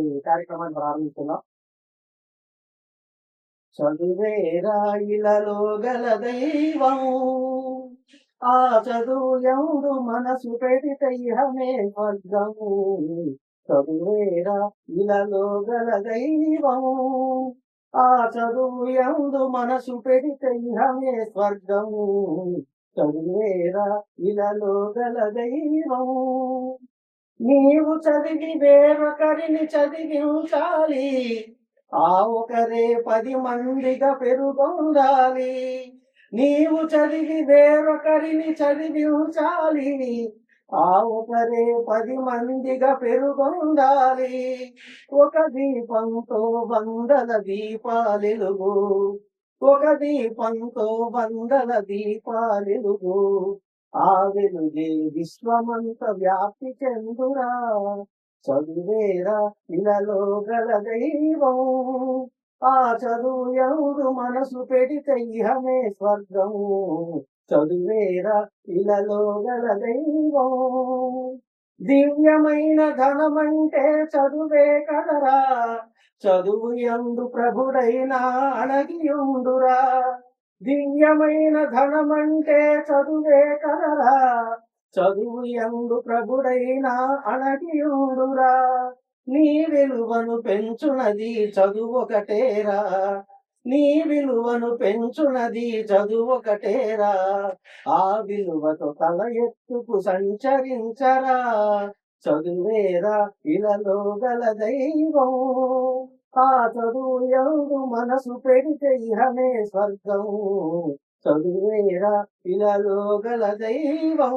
ఈ కార్యక్రమాన్ని ప్రారంభిస్తున్నాం. చదువేరాయిలలో గల దైవము ఆ చదువు ఎవడు మనసు పెడితే ఇహమే స్వర్గము చదువేరా ఇలలో గల దైవము ఆ చదువు ఎందు మనసు పెడితే ఇహమే స్వర్గము. చదువేరా ఇలలో గల దైవము. నీవు చదివి వేరొకరిని చదివించాలి. ఆ ఒకరే పది మందిగా పెరుగొందాలి. నీవు చదివి వేరొకరిని చదివించాలి. ఆ ఒకరే పది మందిగా పెరుగొందాలి. ఒక దీపంతో వందల దీపాలెలుగు. ఒక దీపంతో వందల దీపాలెలుగు. ఆ విశ్వమంత వ్యాప్తి చెందురా. చదువేరా ఇలలో గల దైవం. ఆ చదువు ఎవరు మనసు పెడితే ఇహమే స్వర్గము. చదువేరా ఇలలో గల దైవం. దివ్యమైన ధనమంటే చదువే కదరా. చదువు ఎందు ప్రభుడైనా అణగియుండురా. దివ్యమైన ధనమంటే చదువే కదరా చదువు ఎందు ప్రభుడైనా అణగియుడురా. నీ విలువను పెంచునది చదువు ఒకటేరా నీ విలువను పెంచునది చదువు ఒకటేరా ఆ విలువతో తల ఎత్తుకు సంచరించరా. చదువేరా ఇలలో గల దైవం ఆ చదువు ఎందు మనసు పెడితే ఇహమే స్వర్గం. చదువేరా ఇలలో గల దైవం